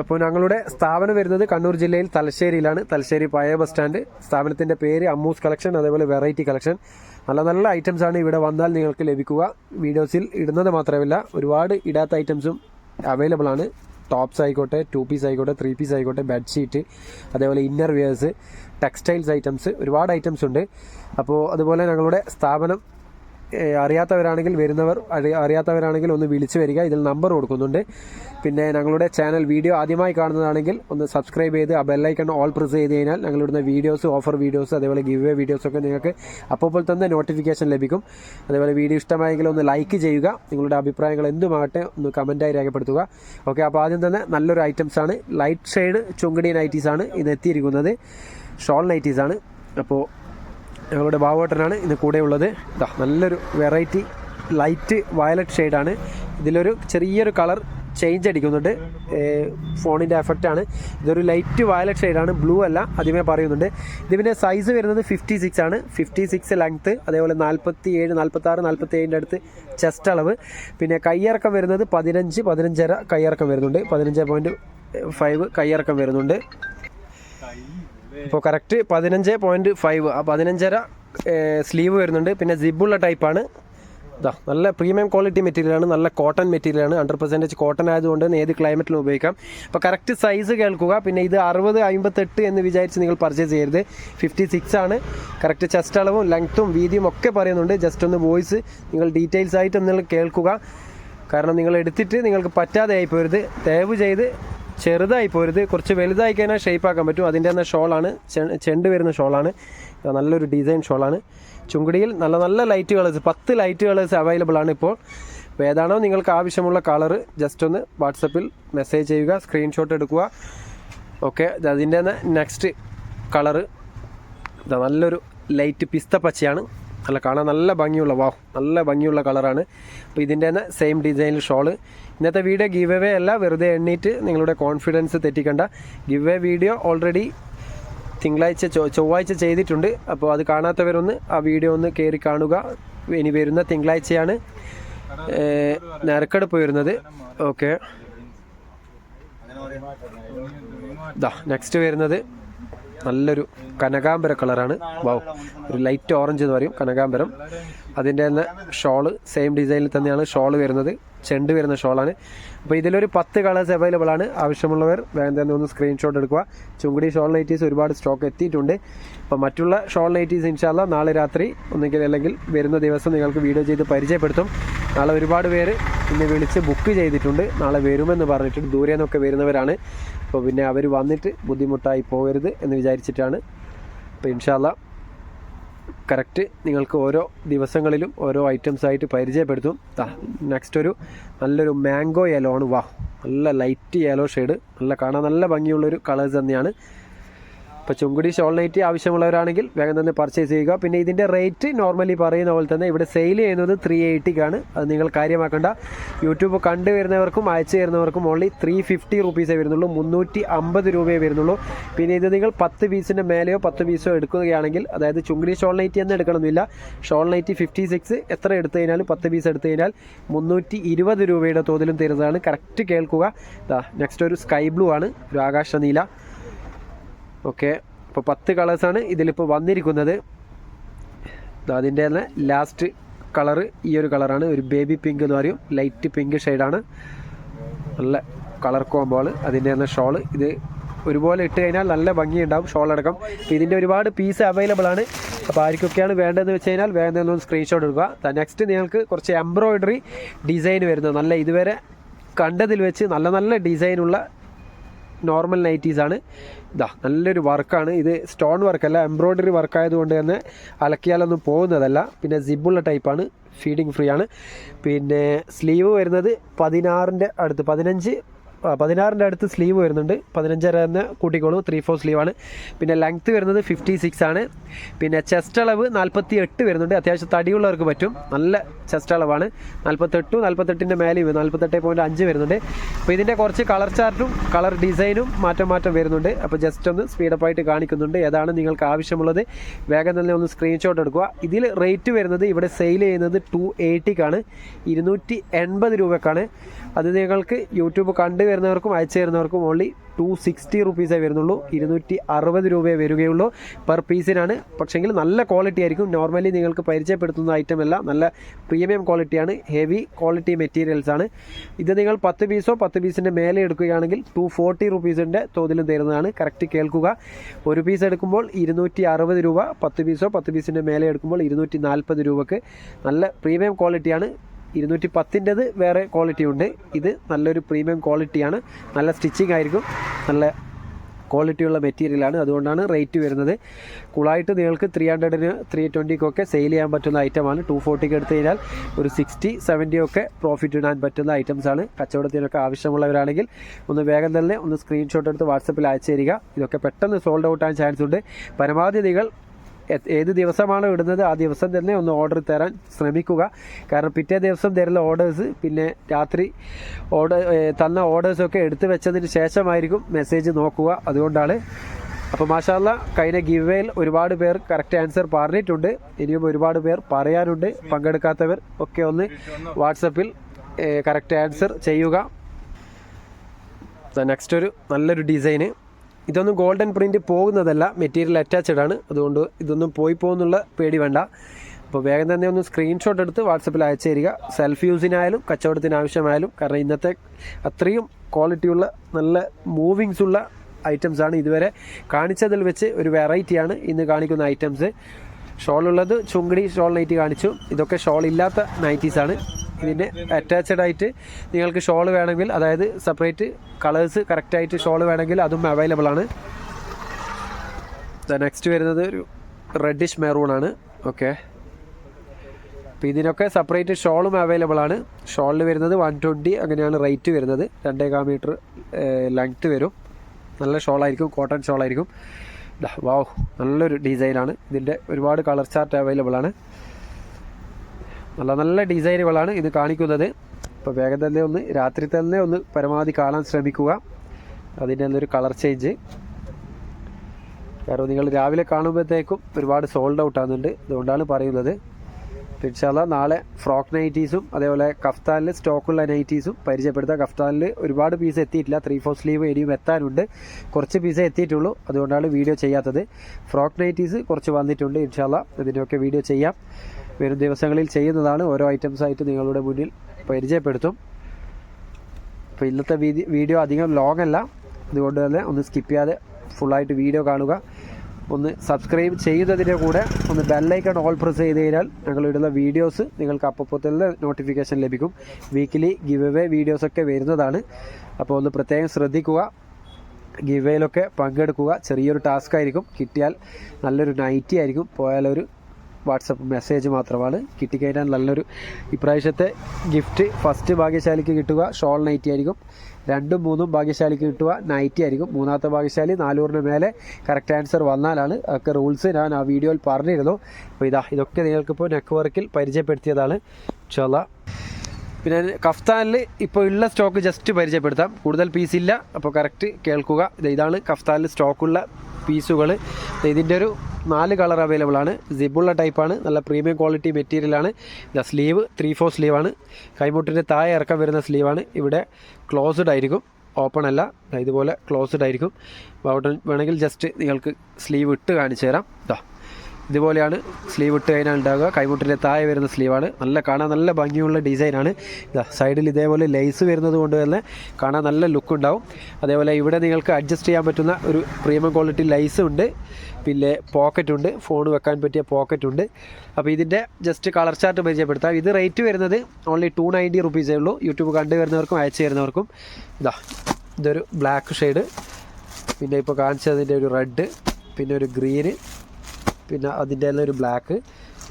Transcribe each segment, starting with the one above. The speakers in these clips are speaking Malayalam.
അപ്പോൾ ഞങ്ങളുടെ സ്ഥാപനം വരുന്നത് കണ്ണൂർ ജില്ലയിൽ തലശ്ശേരിയിലാണ്. തലശ്ശേരി പഴയ ബസ് സ്റ്റാൻഡ്. സ്ഥാപനത്തിന്റെ പേര് അമ്മൂസ് കളക്ഷൻ അതേപോലെ വെറൈറ്റി കളക്ഷൻ. നല്ല നല്ല ഐറ്റംസ് ആണ് ഇവിടെ വന്നാൽ നിങ്ങൾക്ക് ലഭിക്കുക. വീഡിയോസിൽ ഇടുന്നത് മാത്രമല്ല ഒരുപാട് ഇടാത്ത ഐറ്റംസും അവൈലബിൾ ആണ്. ടോപ്സ് ആയിക്കോട്ടെ ടു പീസ് ആയിക്കോട്ടെ ത്രീ പീസ് ആയിക്കോട്ടെ ബെഡ്ഷീറ്റ് അതേപോലെ ഇന്നർ വെയേഴ്സ് ടെക്സ്റ്റൈൽസ് ഐറ്റംസ് ഒരുപാട് ഐറ്റംസ് ഉണ്ട്. അപ്പോൾ അതുപോലെ ഞങ്ങളുടെ സ്ഥാപനം അറിയാത്തവരാണെങ്കിൽ വരുന്നവർ അറിയാത്തവരാണെങ്കിൽ ഒന്ന് വിളിച്ചു വരിക. ഇതിൽ നമ്പർ കൊടുക്കുന്നുണ്ട്. പിന്നെ ഞങ്ങളുടെ ചാനൽ വീഡിയോ ആദ്യമായി കാണുന്നതാണെങ്കിൽ ഒന്ന് സബ്സ്ക്രൈബ് ചെയ്ത് ആ ബെല്ലൈക്കൺ ഓൾ പ്രസ് ചെയ്ത് കഴിഞ്ഞാൽ ഞങ്ങളിടുന്ന വീഡിയോസ് ഓഫർ വീഡിയോസ് അതേപോലെ ഗിവ് എ വീഡിയോസൊക്കെ നിങ്ങൾക്ക് അപ്പോൾ തന്നെ നോട്ടിഫിക്കേഷൻ ലഭിക്കും. അതേപോലെ വീഡിയോ ഇഷ്ടമായെങ്കിൽ ഒന്ന് ലൈക്ക് ചെയ്യുക. നിങ്ങളുടെ അഭിപ്രായങ്ങൾ എന്തുമാകട്ടെ ഒന്ന് കമന്റായി രേഖപ്പെടുത്തുക. ഓക്കെ അപ്പോൾ ആദ്യം തന്നെ നല്ലൊരു ഐറ്റംസ് ആണ്. ലൈറ്റ് ഷെയ്ഡ് ചുങ്കടി നൈറ്റീസാണ് ഇത് എത്തിയിരിക്കുന്നത്. ഷോൾ നൈറ്റീസാണ് അപ്പോൾ ഞങ്ങളുടെ ബാബുവേട്ടനാണ് ഇന്ന് കൂടെ ഉള്ളത് ദാ നല്ലൊരു വെറൈറ്റി ലൈറ്റ് വയലറ്റ് ഷെയ്ഡാണ് ഇതിലൊരു ചെറിയൊരു കളർ ചേഞ്ച് അടിക്കുന്നുണ്ട്. ഫോണിന്റെ എഫക്റ്റാണ് ഇതൊരു ലൈറ്റ് വയലറ്റ് ഷെയ്ഡാണ് ബ്ലൂ അല്ല ആദ്യമേ പറയുന്നുണ്ട്. ഇതിന്റെ സൈസ് വരുന്നത് ഫിഫ്റ്റി സിക്സ് ആണ്. ഫിഫ്റ്റി സിക്സ് ലെങ്ത്ത് അതേപോലെ നാൽപ്പത്തി ഏഴ് നാൽപ്പത്തി ആറ് നാൽപ്പത്തി ഏഴിന്റെ അടുത്ത് ചെസ്റ്റ് അളവ്. പിന്നെ കയ്യിറക്കം വരുന്നത് പതിനഞ്ച് പതിനഞ്ചര കയ്യിറക്കം വരുന്നുണ്ട്. പതിനഞ്ച് പോയിന്റ് ഫൈവ് കയ്യിറക്കം വരുന്നുണ്ട്. ഇപ്പോൾ കറക്റ്റ് പതിനഞ്ച് പോയിന്റ് ഫൈവ് ആ പതിനഞ്ചര സ്ലീവ് വരുന്നുണ്ട്. പിന്നെ സിബുള്ള ടൈപ്പാണ് ഇതാ നല്ല പ്രീമിയം ക്വാളിറ്റി മെറ്റീരിയലാണ് നല്ല കോട്ടൺ മെറ്റീരിയലാണ് ഹൺഡ്രഡ് പെർസെന്റേജ് കോട്ടൺ ആയതുകൊണ്ട് ഏത് ക്ലൈമറ്റിലും ഉപയോഗിക്കാം. അപ്പോൾ കറക്റ്റ് സൈസ് കേൾക്കുക. പിന്നെ ഇത് അറുപത് അമ്പത്തെട്ട് എന്ന് വിചാരിച്ച് നിങ്ങൾ പർച്ചേസ് ചെയ്യരുത്. ഫിഫ്റ്റി സിക്സ് ആണ്. കറക്റ്റ് ചെസ്റ്റ് അളവും ലെങ്ത്തും വീതിയും ഒക്കെ പറയുന്നുണ്ട്. ജസ്റ്റ് ഒന്ന് വോയിസ് നിങ്ങൾ ഡീറ്റെയിൽസ് ആയിട്ട് ഒന്ന് കേൾക്കുക. കാരണം നിങ്ങൾ എടുത്തിട്ട് നിങ്ങൾക്ക് പറ്റാതെ ആയി പോരുത്. ദയവ് ചെയ്ത് ചെറുതായി പോരുത്. കുറച്ച് വലുതായി കഴിഞ്ഞാൽ ഷേപ്പ് ആക്കാൻ പറ്റും. അതിന്റെ തന്നെ ഷോളാണ് ചെണ്ട് വരുന്ന ഷോളാണ് നല്ലൊരു ഡിസൈൻ ഷോളാണ് ചുങ്കുടിയിൽ നല്ല നല്ല ലൈറ്റ് കളേഴ്സ് പത്ത് ലൈറ്റ് കളേഴ്സ് അവൈലബിൾ ആണ് ഇപ്പോൾ. ഏതാണോ നിങ്ങൾക്ക് ആവശ്യമുള്ള കളർ ജസ്റ്റ് ഒന്ന് വാട്സപ്പിൽ മെസ്സേജ് ചെയ്യുക സ്ക്രീൻഷോട്ട് എടുക്കുക. ഓക്കെ അതിന്റെ തന്നെ നെക്സ്റ്റ് കളറ് നല്ലൊരു ലൈറ്റ് പിസ്ത പച്ചയാണ്. നല്ല കാണാൻ നല്ല ഭംഗിയുള്ള വാഹ് നല്ല ഭംഗിയുള്ള കളറാണ് അപ്പോൾ ഇതിന്റെ തന്നെ സെയിം ഡിസൈനിൽ ഷോൾ ഇന്നത്തെ വീഡിയോ ഗിവ് അവേ അല്ല വെറുതെ എണ്ണീറ്റ് നിങ്ങളുടെ കോൺഫിഡൻസ് തെറ്റിക്കണ്ട. ഗിവ് അവേ വീഡിയോ ഓൾറെഡി തിങ്കളാഴ്ച ചൊവ്വാഴ്ച ചെയ്തിട്ടുണ്ട്. അപ്പോൾ അത് കാണാത്തവരൊന്ന് ആ വീഡിയോ ഒന്ന് കയറി കാണുക. ഇനി വരുന്ന തിങ്കളാഴ്ചയാണ് നിരക്കെടുപ്പ് വരുന്നത്. ഓക്കെ. ഇതാ നെക്സ്റ്റ് വരുന്നത് നല്ലൊരു കനകാംബര കളറാണ്. വാവ് ഒരു ലൈറ്റ് ഓറഞ്ച് എന്ന് പറയും കനകാംബരം. അതിന്റെ തന്നെ ഷോൾ സെയിം ഡിസൈനിൽ തന്നെയാണ് ഷോൾ വരുന്നത്. ചെണ്ട് വരുന്ന ഷോളാണ്. അപ്പോൾ ഇതിലൊരു പത്ത് കളേഴ്സ് അവൈലബിൾ ആണ്. ആവശ്യമുള്ളവർ വേഗം തന്നെ ഒന്ന് സ്ക്രീൻഷോട്ട് എടുക്കുക. ചുങ്കുടി ഷോൾ നൈറ്റീസ് ഒരുപാട് സ്റ്റോക്ക് എത്തിയിട്ടുണ്ട്. അപ്പോൾ മറ്റുള്ള ഷോൾ നൈറ്റീസ് ഇൻഷാല്ല നാളെ രാത്രി ഒന്നുകിൽ അല്ലെങ്കിൽ വരുന്ന ദിവസം നിങ്ങൾക്ക് വീഡിയോ ചെയ്ത് പരിചയപ്പെടുത്തും. നാളെ ഒരുപാട് പേര് ഇന്ന് വിളിച്ച് ബുക്ക് ചെയ്തിട്ടുണ്ട്. നാളെ വരുമെന്ന് പറഞ്ഞിട്ടുണ്ട് ദൂരെ നിന്നൊക്കെ വരുന്നവരാണ്. അപ്പോൾ പിന്നെ അവർ വന്നിട്ട് ബുദ്ധിമുട്ടായി പോകരുത് എന്ന് വിചാരിച്ചിട്ടാണ്. അപ്പോൾ ഇൻഷാല്ല കറക്റ്റ് നിങ്ങൾക്ക് ഓരോ ദിവസങ്ങളിലും ഓരോ ഐറ്റംസ് ആയിട്ട് പരിചയപ്പെടുത്തും. നെക്സ്റ്റ് ഒരു നല്ലൊരു മാംഗോ യെലോ ആണ്. വാ നല്ല ലൈറ്റ് യെല്ലോ ഷെയ്ഡ് നല്ല കാണാൻ നല്ല ഭംഗിയുള്ളൊരു കളേഴ്സ് തന്നെയാണ്. ഇപ്പോൾ ചുങ്കുടി ഷോൾ നൈറ്റി ആവശ്യമുള്ളവരാണെങ്കിൽ വേഗം തന്നെ പർച്ചേസ് ചെയ്യുക. പിന്നെ ഇതിന്റെ റേറ്റ് നോർമലി പറയുന്ന പോലെ തന്നെ ഇവിടെ സെയിൽ ചെയ്യുന്നത് ത്രീ എയ്റ്റിക്കാണ് അത് നിങ്ങൾ കാര്യമാക്കേണ്ട. യൂട്യൂബ് കണ്ടു വരുന്നവർക്കും അയച്ചു തരുന്നവർക്കും ഓൺലി ത്രീ ഫിഫ്റ്റി റുപ്പീസേ വരുന്നുള്ളൂ. മുന്നൂറ്റി അമ്പത് രൂപയെ വരുന്നുള്ളൂ. പിന്നെ ഇത് നിങ്ങൾ പത്ത് പീസിന്റെ മേലെയോ പത്ത് പീസോ എടുക്കുകയാണെങ്കിൽ അതായത് ചുങ്കുടി ഷോൾ നൈറ്റി എന്ന് എടുക്കണമെന്നില്ല ഷോൾ നൈറ്റി ഫിഫ്റ്റി സിക്സ് എത്ര എടുത്തു കഴിഞ്ഞാലും പത്ത് പീസ് എടുത്തു കഴിഞ്ഞാൽ മുന്നൂറ്റി ഇരുപത് രൂപയുടെ തോതിലും തരുന്നതാണ്. കറക്റ്റ് കേൾക്കുക. നെക്സ്റ്റ് ഒരു സ്കൈ ബ്ലൂ ആണ്. ഒരു ആകാശ നീല ഓക്കെ. അപ്പോൾ പത്ത് കളേഴ്സാണ് ഇതിലിപ്പോൾ വന്നിരിക്കുന്നത്. അതിന്റെ തന്നെ ലാസ്റ്റ് കളറ് ഈ ഒരു കളറാണ് ഒരു ബേബി പിങ്ക് എന്ന് പറയും. ലൈറ്റ് പിങ്ക് ഷെയ്ഡാണ് നല്ല കളർ കോമ്പോൾ അതിന്റെ തന്നെ ഷോൾ ഇത് ഒരുപോലെ ഇട്ട് കഴിഞ്ഞാൽ നല്ല ഭംഗിയുണ്ടാവും ഷോളടക്കം അപ്പോൾ ഇതിന്റെ ഒരുപാട് പീസ് അവൈലബിൾ ആണ്. അപ്പോൾ ആർക്കൊക്കെയാണ് വേണ്ടതെന്ന് വെച്ച് കഴിഞ്ഞാൽ വേണ്ടതെന്ന് ഒന്ന് സ്ക്രീൻഷോട്ട് എടുക്കുക. നെക്സ്റ്റ് നിങ്ങൾക്ക് കുറച്ച് എംബ്രോയിഡറി ഡിസൈൻ വരുന്നത്. നല്ല ഇതുവരെ കണ്ടതിൽ വെച്ച് നല്ല നല്ല ഡിസൈനുള്ള നോർമൽ നൈറ്റീസ് ആണ്. ഇതാ നല്ലൊരു വർക്കാണ്. ഇത് സ്റ്റോൺ വർക്കല്ല എംബ്രോയ്ഡറി വർക്കായതുകൊണ്ട് തന്നെ അലക്കിയാലൊന്നും പോകുന്നതല്ല. പിന്നെ സിബുള്ള ടൈപ്പാണ് ഫീഡിങ് ഫ്രീ ആണ്. പിന്നെ സ്ലീവ് വരുന്നത് പതിനാറിന്റെ അടുത്ത് പതിനഞ്ച് പതിനാറിന്റെ അടുത്ത് സ്ലീവ് വരുന്നുണ്ട്. പതിനഞ്ചര എന്ന് കൂട്ടിക്കോളൂ. ത്രീ ഫോർ സ്ലീവാണ് പിന്നെ ലെങ്ത്ത് വരുന്നത് ഫിഫ്റ്റി സിക്സ് ആണ്. പിന്നെ ചെസ്റ്റ് അളവ് നാൽപ്പത്തി എട്ട് വരുന്നുണ്ട്. അത്യാവശ്യം തടിയുള്ളവർക്ക് പറ്റും. നല്ല ചെസ്റ്റ് അളവാണ്. നാൽപ്പത്തെട്ടും നാൽപ്പത്തെട്ടിന്റെ മേലെയും നാൽപ്പത്തെട്ട് പോയിന്റ് അഞ്ച് വരുന്നുണ്ട്. അപ്പോൾ ഇതിന്റെ കുറച്ച് കളർ ചാർട്ടും കളർ ഡിസൈനും മാറ്റം മാറ്റം വരുന്നുണ്ട്. അപ്പോൾ ജസ്റ്റ് ഒന്ന് സ്പീഡപ്പ് ആയിട്ട് കാണിക്കുന്നുണ്ട്. ഏതാണ് നിങ്ങൾക്ക് ആവശ്യമുള്ളത്. വേഗം തന്നെ ഒന്ന് സ്ക്രീൻഷോട്ട് എടുക്കുക. ഇതിൽ റേറ്റ് വരുന്നത് ഇവിടെ സെയിൽ ചെയ്യുന്നത് ടു എയ്റ്റിക്കാണ് ഇരുന്നൂറ്റി എൺപത് രൂപക്കാണ്. അത് നിങ്ങൾക്ക് യൂട്യൂബ് കണ്ടു വരുന്നവർക്കും അയച്ചു തരുന്നവർക്കും ഓൺലി ടു സിക്സ്റ്റി റുപ്പീസേ വരുന്നുള്ളൂ. ഇരുന്നൂറ്റി അറുപത് രൂപയെ വരികയുള്ളൂ പെർ പീസിനാണ് പക്ഷേങ്കിൽ നല്ല ക്വാളിറ്റി ആയിരിക്കും. നോർമലി നിങ്ങൾക്ക് പരിചയപ്പെടുത്തുന്ന ഐറ്റം അല്ല. നല്ല പ്രീമിയം ക്വാളിറ്റിയാണ് ഹെവി ക്വാളിറ്റി മെറ്റീരിയൽസ് ആണ്. ഇത് നിങ്ങൾ പത്ത് പീസോ പത്ത് പീസിന്റെ മേലെ എടുക്കുകയാണെങ്കിൽ ടു ഫോർട്ടി റുപ്പീസിന്റെ തോതിലും തരുന്നതാണ്. കറക്റ്റ് കേൾക്കുക. ഒരു പീസ് എടുക്കുമ്പോൾ ഇരുന്നൂറ്റി അറുപത് രൂപ. പത്ത് പീസോ പത്ത് പീസിന്റെ മേലെ എടുക്കുമ്പോൾ ഇരുന്നൂറ്റി നാൽപ്പത് രൂപക്ക് നല്ല പ്രീമിയം ക്വാളിറ്റിയാണ് ഇരുന്നൂറ്റി പത്തിന്റെത് വേറെ ക്വാളിറ്റി ഉണ്ട്. ഇത് നല്ലൊരു പ്രീമിയം ക്വാളിറ്റിയാണ് നല്ല സ്റ്റിച്ചിങ് ആയിരിക്കും. നല്ല ക്വാളിറ്റിയുള്ള മെറ്റീരിയലാണ് അതുകൊണ്ടാണ് റേറ്റ് വരുന്നത്. കൂളായിട്ട് നിങ്ങൾക്ക് ത്രീ ഹൺഡ്രഡിന് ത്രീ ട്വന്റിക്കൊക്കെ സെയിൽ ചെയ്യാൻ പറ്റുന്ന ഐറ്റമാണ് ടു ഫോർട്ടിക്ക് എടുത്തു കഴിഞ്ഞാൽ ഒരു സിക്സ്റ്റി സെവന്റി ഒക്കെ പ്രോഫിറ്റ് ഇടാൻ പറ്റുന്ന ഐറ്റംസാണ് കച്ചവടത്തിനൊക്കെ ആവശ്യമുള്ളവരാണെങ്കിൽ ഒന്ന് വേഗം തന്നെ ഒന്ന് സ്ക്രീൻഷോട്ട് എടുത്ത് വാട്സപ്പിൽ അയച്ചു തരിക. ഇതൊക്കെ പെട്ടെന്ന് സോൾഡ് ഔട്ട് ആകാൻ ചാൻസ് ഉണ്ട്. പരമാവധി നിങ്ങൾ ഏത് ദിവസമാണോ ഇടുന്നത് ആ ദിവസം തന്നെ ഒന്ന് ഓർഡർ തരാൻ ശ്രമിക്കുക. കാരണം പിറ്റേ ദിവസം തരുന്ന ഓർഡേഴ്സ് പിന്നെ രാത്രി ഓർഡർ തന്ന ഓർഡേഴ്സൊക്കെ എടുത്തു വെച്ചതിന് ശേഷമായിരിക്കും മെസ്സേജ് നോക്കുക. അതുകൊണ്ടാണ്. അപ്പോൾ മാഷാല്ല കഴിഞ്ഞ ഗിവേയിൽ ഒരുപാട് പേർ കറക്റ്റ് ആൻസർ പറഞ്ഞിട്ടുണ്ട്. ഇനിയും ഒരുപാട് പേർ പറയാനുണ്ട്. പങ്കെടുക്കാത്തവർ ഒക്കെ ഒന്ന് വാട്സപ്പിൽ കറക്റ്റ് ആൻസർ ചെയ്യുക. നെക്സ്റ്റ് ഒരു നല്ലൊരു ഡിസൈന് ഇതൊന്നും ഗോൾഡൻ പ്രിന്റ് പോകുന്നതല്ല മെറ്റീരിയൽ അറ്റാച്ച്ഡ് ആണ്. അതുകൊണ്ട് ഇതൊന്നും പോയി പോകുന്നുള്ള പേടി വേണ്ട. അപ്പോൾ വേഗം തന്നെ ഒന്ന് സ്ക്രീൻഷോട്ട് എടുത്ത് വാട്സപ്പിൽ അയച്ചു തരിക. സെൽഫ് യൂസിനായാലും കച്ചവടത്തിന് ആവശ്യമായാലും. കാരണം ഇന്നത്തെ അത്രയും ക്വാളിറ്റിയുള്ള നല്ല മൂവിങ്സ് ഉള്ള ഐറ്റംസ് ആണ് ഇതുവരെ കാണിച്ചതിൽ വെച്ച് ഒരു വെറൈറ്റിയാണ് ഇന്ന് കാണിക്കുന്ന ഐറ്റംസ് ഷോളുള്ളത് ചുങ്കടി ഷോൾ നൈറ്റി കാണിച്ചു. ഇതൊക്കെ ഷോൾ ഇല്ലാത്ത നൈറ്റീസ് ആണ്. ഇതിന്റെ അറ്റാച്ച്ഡ് ആയിട്ട് നിങ്ങൾക്ക് ഷോൾ വേണമെങ്കിൽ അതായത് സെപ്പറേറ്റ് കളേഴ്സ് കറക്റ്റായിട്ട് ഷോൾ വേണമെങ്കിൽ അതും അവൈലബിൾ ആണ്. നെക്സ്റ്റ് വരുന്നത് ഒരു റെഡിഷ് മെറൂൺ ആണ്. ഓക്കെ അപ്പോൾ ഇതിനൊക്കെ സെപ്പറേറ്റ് ഷോളും അവൈലബിൾ ആണ്. ഷോളിൽ വരുന്നത് വൺ ട്വന്റി അങ്ങനെയാണ് റേറ്റ് വരുന്നത്. രണ്ടേകാൽ മീറ്റർ ലെങ്ത്ത് വരും. നല്ല ഷോളായിരിക്കും കോട്ടൺ ഷോളായിരിക്കും വാവ് നല്ലൊരു ഡിസൈനാണ് ഇതിന്റെ ഒരുപാട് കളർ ചാർട്ട് അവൈലബിൾ ആണ്. നല്ല നല്ല ഡിസൈനുകളാണ് ഇത് കാണിക്കുന്നത്. അപ്പോൾ വേഗം തന്നെ ഒന്ന് രാത്രി തന്നെ ഒന്ന് പരമാവധി കാണാൻ ശ്രമിക്കുക. അതിന്റെ നല്ലൊരു കളർ ചേഞ്ച്. കാരണം നിങ്ങൾ രാവിലെ കാണുമ്പോഴത്തേക്കും ഒരുപാട് സോൾഡ് ഔട്ട് ആകുന്നുണ്ട് അതുകൊണ്ടാണ് പറയുന്നത്. പിന്നെ നാളെ ഫ്രോക്ക് നൈറ്റീസും അതേപോലെ കഫ്താനിൽ സ്റ്റോക്കുള്ള നൈറ്റീസും പരിചയപ്പെടുത്താം. കഫ്താനിൽ ഒരുപാട് പീസ് എത്തിയിട്ടില്ല. ത്രീ ഫോർ സ്ലീവ് ഇനിയും എത്താനുണ്ട്. കുറച്ച് പീസേ എത്തിയിട്ടുള്ളൂ. അതുകൊണ്ടാണ് വീഡിയോ ചെയ്യാത്തത്. ഫ്രോക്ക് നൈറ്റീസ് കുറച്ച് വന്നിട്ടുണ്ട്. ഇൻഷാല്ല ഇതിന്റെയൊക്കെ വീഡിയോ ചെയ്യാം. വരും ദിവസങ്ങളിൽ ചെയ്യുന്നതാണ് ഓരോ ഐറ്റംസ് ആയിട്ട് നിങ്ങളുടെ മുന്നിൽ പരിചയപ്പെടുത്തും. അപ്പോൾ ഇന്നത്തെ വീഡിയോ അധികം ലോങ് അല്ല. അതുകൊണ്ട് തന്നെ ഒന്ന് സ്കിപ്പ് ചെയ്യാതെ ഫുള്ളായിട്ട് വീഡിയോ കാണുക. ഒന്ന് സബ്സ്ക്രൈബ് ചെയ്യുന്നതിന്റെ കൂടെ ഒന്ന് ബെല്ലൈക്കൺ ഓൾ പ്രസ് ചെയ്ത് കഴിഞ്ഞാൽ ഞങ്ങൾ ഇടുന്ന വീഡിയോസ് നിങ്ങൾക്ക് അപ്പോൾ തന്നെ നോട്ടിഫിക്കേഷൻ ലഭിക്കും. വീക്കിലി ഗിവ് എവേ വീഡിയോസൊക്കെ വരുന്നതാണ്. അപ്പോൾ ഒന്ന് പ്രത്യേകം ശ്രദ്ധിക്കുക. ഗിവേയിലൊക്കെ പങ്കെടുക്കുക. ചെറിയൊരു ടാസ്ക് ആയിരിക്കും. കിട്ടിയാൽ നല്ലൊരു നൈറ്റി ആയിരിക്കും. പോയാലൊരു വാട്സപ്പ് മെസ്സേജ് മാത്രമാണ്. കിട്ടിക്കഴിഞ്ഞാൽ നല്ലൊരു ഇപ്രാവശ്യത്തെ ഗിഫ്റ്റ് ഫസ്റ്റ് ഭാഗ്യശാലിക്ക് കിട്ടുക. ഷോൾ നൈറ്റി ആയിരിക്കും. രണ്ടും മൂന്നും ഭാഗ്യശാലിക്ക് കിട്ടുക. നൈറ്റി ആയിരിക്കും. മൂന്നാമത്തെ ഭാഗ്യശാലി നാനൂറിന് മേലെ കറക്റ്റ് ആൻസർ വന്നാലാണ്. അതൊക്കെ റൂൾസ് ഞാൻ ആ വീഡിയോയിൽ പറഞ്ഞിരുന്നു. അപ്പോൾ ഇതാ ഇതൊക്കെ നിങ്ങൾക്കിപ്പോൾ നെക്ക് വർക്കിൽ പരിചയപ്പെടുത്തിയതാണ്. ഇൻഷാല്ലാ പിന്നെ കഫ്താനിൽ ഇപ്പോൾ ഉള്ള സ്റ്റോക്ക് ജസ്റ്റ് പരിചയപ്പെടുത്താം. കൂടുതൽ പീസ് ഇല്ല. അപ്പോൾ കറക്റ്റ് കേൾക്കുക. ഇത് ഇതാണ് കഫ്താനിൽ സ്റ്റോക്കുള്ള പീസുകൾ ഇതിന്റെ ഒരു നാല് കളർ അവൈലബിൾ ആണ്. സിബുള്ള ടൈപ്പാണ് നല്ല പ്രീമിയം ക്വാളിറ്റി മെറ്റീരിയലാണ് ഇതാ സ്ലീവ് ത്രീ ഫോർ സ്ലീവാണ് കൈമുട്ടിന്റെ താഴെ ഇറക്കം വരുന്ന സ്ലീവാണ് ഇവിടെ ക്ലോസ്ഡ് ആയിരിക്കും. ഓപ്പൺ അല്ല. ഇതുപോലെ ക്ലോസ്ഡ് ആയിരിക്കും. വേണമെങ്കിൽ ജസ്റ്റ് നിങ്ങൾക്ക് സ്ലീവ് ഇട്ട് കാണിച്ചു തരാം. ഇതാ ഇതുപോലെയാണ് സ്ലീവ് ഇട്ട് കഴിഞ്ഞാൽ ഉണ്ടാകുക കൈമുട്ടിന്റെ താഴെ വരുന്ന സ്ലീവാണ് നല്ല കാണാൻ നല്ല ഭംഗിയുള്ള ഡിസൈനാണ് ഇതാ സൈഡിൽ ഇതേപോലെ ലേസ് വരുന്നത് കൊണ്ട് തന്നെ കാണാൻ നല്ല ലുക്ക് ഉണ്ടാവും. അതേപോലെ ഇവിടെ നിങ്ങൾക്ക് അഡ്ജസ്റ്റ് ചെയ്യാൻ പറ്റുന്ന ഒരു പ്രീമിയം ക്വാളിറ്റി ലൈസ് ഉണ്ട്. പിന്നെ പോക്കറ്റ് ഉണ്ട്. ഫോൺ വെക്കാൻ പറ്റിയ പോക്കറ്റ് ഉണ്ട്. അപ്പോൾ ഇതിന്റെ ജസ്റ്റ് കളർ ചാർട്ട് പരിചയപ്പെടുത്താം. ഇത് റേറ്റ് വരുന്നത് ഓൺലി ടു നയന്റി റുപ്പീസേ ഉള്ളൂ. യൂട്യൂബ് കണ്ടു വരുന്നവർക്കും അയച്ചു തരുന്നവർക്കും. ഇതാ ഇതൊരു ബ്ലാക്ക് ഷെയ്ഡ് പിന്നെ ഇപ്പോൾ കാണിച്ചതിന്റെ ഒരു റെഡ് പിന്നെ ഒരു ഗ്രീന് പിന്നെ അതിന്റെ തന്നെ ഒരു ബ്ലാക്ക്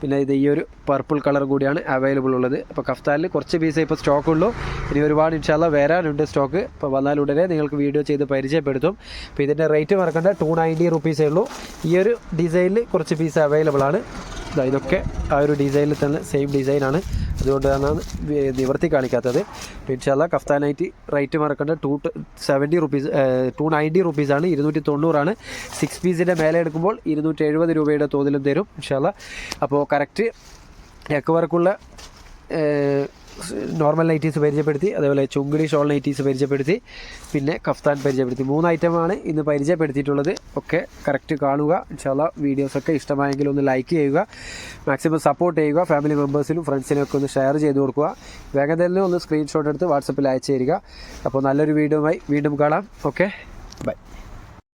പിന്നെ ഇത് ഈ ഒരു പർപ്പിൾ കളർ കൂടിയാണ് അവൈലബിൾ ഉള്ളത്. അപ്പോൾ കഫ്താലിൽ കുറച്ച് പീസേ ഇപ്പോൾ സ്റ്റോക്ക് ഉള്ളൂ. ഇനി ഒരുപാട് ഇൻഷാല്ല വരാനുണ്ട് സ്റ്റോക്ക് അപ്പോൾ വന്നാൽ ഉടനെ നിങ്ങൾക്ക് വീഡിയോ ചെയ്ത് പരിചയപ്പെടുത്തും. അപ്പോൾ ഇതിന്റെ റേറ്റ് മറക്കേണ്ട ടു നയന്റി റുപ്പീസേ ഉള്ളൂ. ഈ ഒരു ഡിസൈനിൽ കുറച്ച് പീസ് അവൈലബിൾ ആണ്. ഇതൊക്കെ ആ ഒരു ഡിസൈനിൽ തന്നെ സെയിം ഡിസൈനാണ് അതുകൊണ്ട് തന്നെ നിവർത്തി കാണിക്കാത്തത്. ഇൻഷാല്ല കഫ്താനായിട്ട് rate മറക്കേണ്ട. Two seventy rupees two ninety റുപ്പീസാണ് ഇരുന്നൂറ്റി തൊണ്ണൂറാണ്. സിക്സ് പീസിന്റെ മേലെ എടുക്കുമ്പോൾ ഇരുന്നൂറ്റി എഴുപത് രൂപയുടെ തോതിലും തരും ഇൻഷാല്ല അപ്പോൾ കറക്റ്റ് നെക്ക് വർക്കുള്ള നോർമൽ നൈറ്റീസ് പരിചയപ്പെടുത്തി അതേപോലെ ചുങ്കിടി ഷോൾ നൈറ്റീസ് പരിചയപ്പെടുത്തി പിന്നെ കഫ്താൻ പരിചയപ്പെടുത്തി. മൂന്ന് ഐറ്റമാണ് ഇന്ന് പരിചയപ്പെടുത്തിയിട്ടുള്ളത്. ഒക്കെ കറക്റ്റ് കാണുക. ചില വീഡിയോസൊക്കെ ഇഷ്ടമായെങ്കിൽ ഒന്ന് ലൈക്ക് ചെയ്യുക. മാക്സിമം സപ്പോർട്ട് ചെയ്യുക. ഫാമിലി മെമ്പേഴ്സിനും ഫ്രണ്ട്സിനും ഒക്കെ ഒന്ന് ഷെയർ ചെയ്ത് കൊടുക്കുക. വേഗം തന്നെ ഒന്ന് സ്ക്രീൻഷോട്ട് എടുത്ത് വാട്സപ്പിൽ അയച്ചു തരിക. അപ്പോൾ നല്ലൊരു വീഡിയോയുമായി വീണ്ടും കാണാം. ഓക്കെ